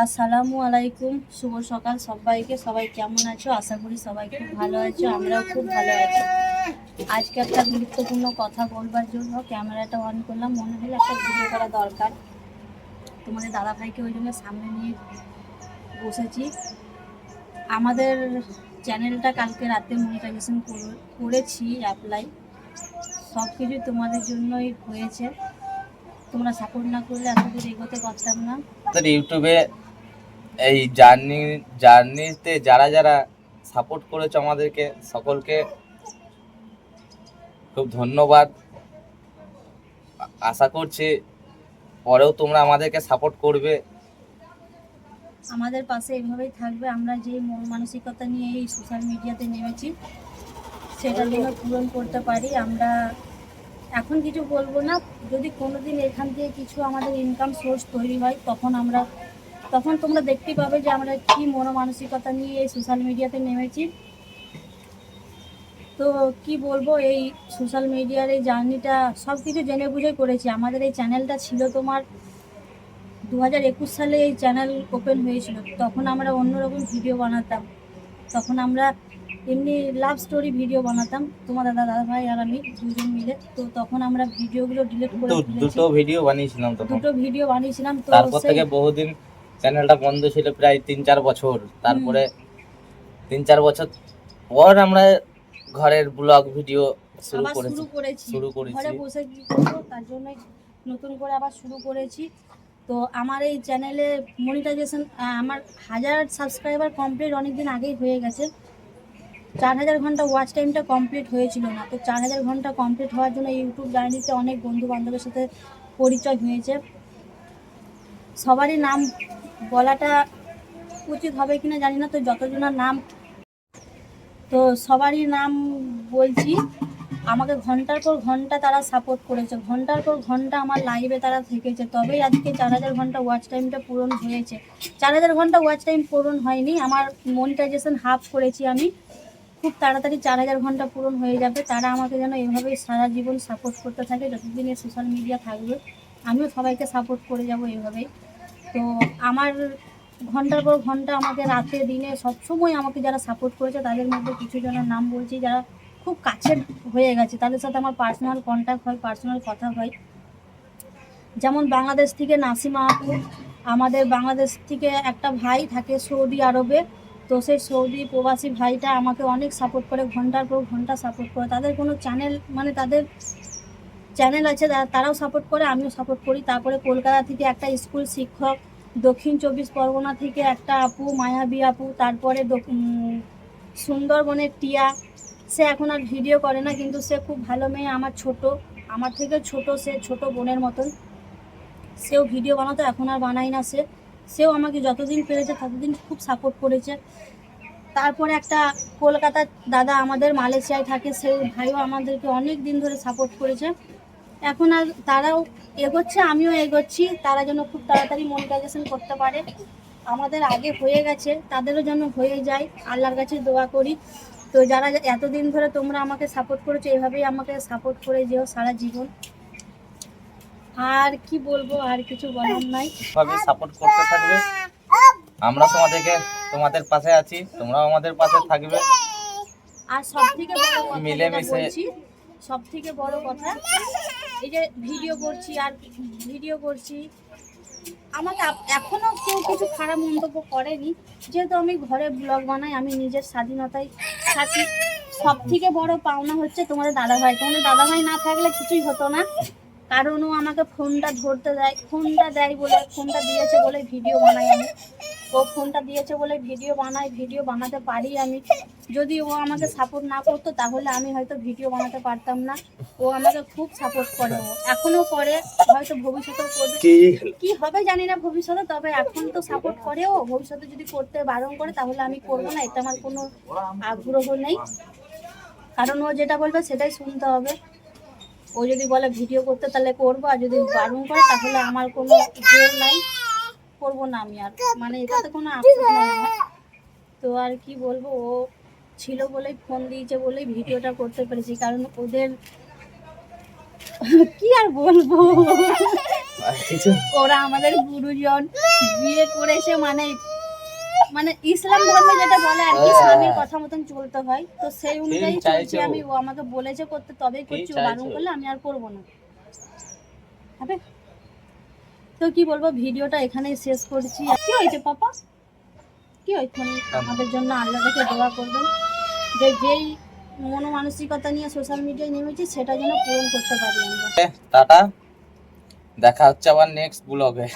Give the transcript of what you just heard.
আসসালামু আলাইকুম, শুভ সকাল সবাইকে। সবাই কেমন আছো? আশা করি সবাই খুব ভালো আছো, আমরাও খুব ভালো আছি। আজকে একটা গুরুত্বপূর্ণ কথা বলবার জন্য ক্যামেরাটা অন করলাম, মনে হলো একটা ভিডিও করা দরকার। তোমাদের দাদা ভাইকে ওই জন্য সামনে নিয়ে বসেছি। আমাদের চ্যানেলটা কালকে রাতে মনিটাইজেশন করেছি অ্যাপ্লাই সব কিছু তোমাদের জন্যই হয়েছে। তোমরা সাপোর্ট না করলে দূর এগোতে পারতাম না। ইউটিউবে এই জার্নি জার্নিতে যারা যারা সাপোর্ট করেছ আমাদেরকে, সকলকে খুব ধন্যবাদ। আশা করছি পরেও তোমরা আমাদেরকে সাপোর্ট করবে। আমাদের পাশে এইভাবেই থাকবে। আমরা যেই মন মানসিকতা নিয়ে এই সোশ্যাল মিডিয়াতে নেমেছি সেটা যেন পূরণ করতে পারি। আমরা এখন কিছু বলব না। যদি কোনোদিন এখান থেকে কিছু আমাদের ইনকাম সোর্স তৈরি হয়, তখন আমরা তখন তোমরা দেখতে পাবে যে আমরা কি মন মানসিকতা নিয়ে এই সোশ্যাল মিডিয়াতে নেমেছি। তো কি বলব এই সোশ্যাল মিডিয়ার এই জার্নিটা সব কিছু জেনে বুঝে করেছি। আমাদের এই চ্যানেলটা ছিল তোমার দু হাজার একুশ সালে এই চ্যানেল ওপেন হয়েছিল। তখন আমরা অন্যরকম ভিডিও বানাতাম। তখন আমরা এমনি লাভ স্টোরি ভিডিও বানাতাম। তোমার দাদা দাদা ভাই আর আমি দুজন মিলে। তো তখন আমরা ভিডিওগুলো ডিলিট করে দুটো ভিডিও বানিয়েছিলাম দুটো ভিডিও বানিয়েছিলাম। তো তারপর থেকে বহুদিন চ্যানেলটা বন্ধ ছিল প্রায় তিন চার বছর তারপরে তিন চার বছর পর আমরা ঘরের ব্লগ ভিডিও শুরু করেছি। শুরু করেছি। ঘরে বসে কি করব তার জন্যই নতুন করে আবার শুরু করেছি। তো আমার এই চ্যানেলে মনিটাইজেশন আমার হাজার সাবস্ক্রাইবার কমপ্লিট অনেক দিন আগেই হয়ে গেছে। চার হাজার ঘণ্টা ওয়াচ টাইমটা কমপ্লিট হয়েছিল না। তো চার হাজার ঘণ্টা কমপ্লিট হওয়ার জন্য ইউটিউব জার্নিতে অনেক বন্ধু বান্ধবের সাথে পরিচয় হয়েছে। সবারই নাম বলাটা উচিত হবে কিনা জানি না, তো যতজনের নাম, তো সবারই নাম বলছি। আমাকে ঘণ্টার পর ঘণ্টা তারা সাপোর্ট করেছে। ঘণ্টার পর ঘণ্টা আমার লাইভে তারা থেকেছে। তবেই আজকে চার হাজার ঘণ্টা ওয়াচ টাইমটা পূরণ হয়েছে। চার হাজার ঘণ্টা ওয়াচ টাইম পূরণ হয়নি। আমার মনিটাইজেশন হাফ করেছি আমি। খুব তাড়াতাড়ি চার হাজার ঘণ্টা পূরণ হয়ে যাবে। তারা আমাকে যেন এভাবেই সারা জীবন সাপোর্ট করতে থাকে। যতদিন সোশ্যাল মিডিয়া থাকবে, আমিও সবাইকে সাপোর্ট করে যাব এইভাবেই তো আমার ঘণ্টার পর ঘণ্টা আমাকে রাতে, দিনে সবসময় আমাকে যারা সাপোর্ট করেছে তাদের মধ্যে কিছু জনের নাম বলছি যারা খুব কাছের হয়ে গেছে। তাদের সাথে আমার পার্সোনাল কন্ট্যাক্ট হয় পার্সোনাল কথা হয়। যেমন বাংলাদেশ থেকে নাসিমা আপু আমাদের বাংলাদেশ থেকে একটা ভাই থাকে সৌদি আরবে। তো সেই সৌদি প্রবাসী ভাইটা আমাকে অনেক সাপোর্ট করে, ঘণ্টার পর ঘণ্টা সাপোর্ট করে। তাদের কোনো চ্যানেল মানে তাদের চ্যানেল আছে তারাও সাপোর্ট করে, আমিও সাপোর্ট করি। তারপরে কলকাতা থেকে একটা স্কুল শিক্ষক, দক্ষিণ চব্বিশ পরগনা থেকে একটা আপু, মায়াবী আপু, তারপরে সুন্দরবনের টিয়া, সে এখন আর ভিডিও করে না, কিন্তু সে খুব ভালো মেয়ে, আমার ছোট। আমার থেকে ছোট সে, ছোট বোনের মতন। সেও ভিডিও বানাতো, এখন আর বানায় না সে। সেও আমাকে যতদিন পেরেছে, ততদিন খুব সাপোর্ট করেছে। তারপরে একটা কলকাতার দাদা আমাদের মালয়েশিয়ায় থাকে সেই ভাইও আমাদেরকে অনেক দিন ধরে সাপোর্ট করেছে। এখন আর তারাও এগোচ্ছে আমিও এগোচ্ছি। তারা যেন খুব তাড়াতাড়ি মনিটাইজেশন করতে পারে। আমাদের আগে হয়ে গেছে তাদেরও যেন হয়ে যায়। আল্লাহর কাছে দোয়া করি। তো যারা এতদিন ধরে তোমরা আমাকে সাপোর্ট করেছ এভাবেই আমাকে সাপোর্ট করে যেও সারা জীবন। আর কি বলব আর কিছু বলার নাই। ভাবে সাপোর্ট করতে থাকবে। আমরা তোমাদেরকে তোমাদের পাশে আছি তোমরাও আমাদের পাশে থাকবে। আর সব থেকে বড় কথা মিলেমিশে- বলছি সব থেকে বড় কথা এই যে ভিডিও করছি আর ভিডিও করছি। আমাকে আপ- এখনও কেউ কিছু খারাপ মন্তব্য করেনি। যেহেতু আমি ঘরে ব্লগ বানাই, আমি নিজের স্বাধীনতায় থাকি। সব থেকে বড় পাওনা হচ্ছে তোমাদের দাদাভাই। তোমাদের দাদাভাই না থাকলে কিছুই হতো না। কারণ ও আমাকে ফোনটা ধরতে দেয় ফোনটা দেয় বলে ফোনটা দিয়েছে বলে ভিডিও বানাই আমি। ও ফোনটা দিয়েছে বলে ভিডিও বানাই ভিডিও বানাতে পারি আমি। যদি ও আমাকে সাপোর্ট না করতো তাহলে আমি হয়তো ভিডিও বানাতে পারতাম না। ও আমাকে খুব সাপোর্ট করে। ও এখনও করে হয়তো ভবিষ্যতেও করবে। কি হবে জানি না ভবিষ্যতে তবে এখন তো সাপোর্ট করে ও। ভবিষ্যতে যদি করতে বারণ করে তাহলে আমি করব না এটা আমার কোনো আগ্রহ নেই। কারণ ও যেটা বলবে সেটাই শুনতে হবে। ও যদি বলে ভিডিও করতে তাহলে করব। আর যদি বারণ করে তাহলে আমার কোনো জোর নাই। করব না আমি আর। মানে এটাতে কোনো আফসোস নাই তো আর কি বলব ও ছিল বলেই ফোন দিয়েছে বলেই ভিডিওটা করতে পেরেছি কারণ ওদের কি আর বলব? ওরা আমাদের গুরুজন বিয়ে করেছে মানে মানে ইসলাম ধর্মে যেটা বলে আর কি হ্যাঁ। স্বামীর কথা মতন চলতে হয়। তো সেই অনুযায়ী চলছি আমি ও আমাকে বলেছে করতে তবেই করছি ও বারণ করলে আমি আর করব না। হবে তো কি বলব, ভিডিওটা এখানেই শেষ করছি। কি হয়েছে পাপা? কি হয়েছে? মানে আমাদের জন্য আল্লাহকে দোয়া করবেন যে যেই মনোমানসিকতা নিয়ে সোশ্যাল মিডিয়ায় নেমেছি, সেটা যেন পূরণ করতে পারি আমরা। টাটা। দেখা হচ্ছে আবার নেক্সট ব্লগে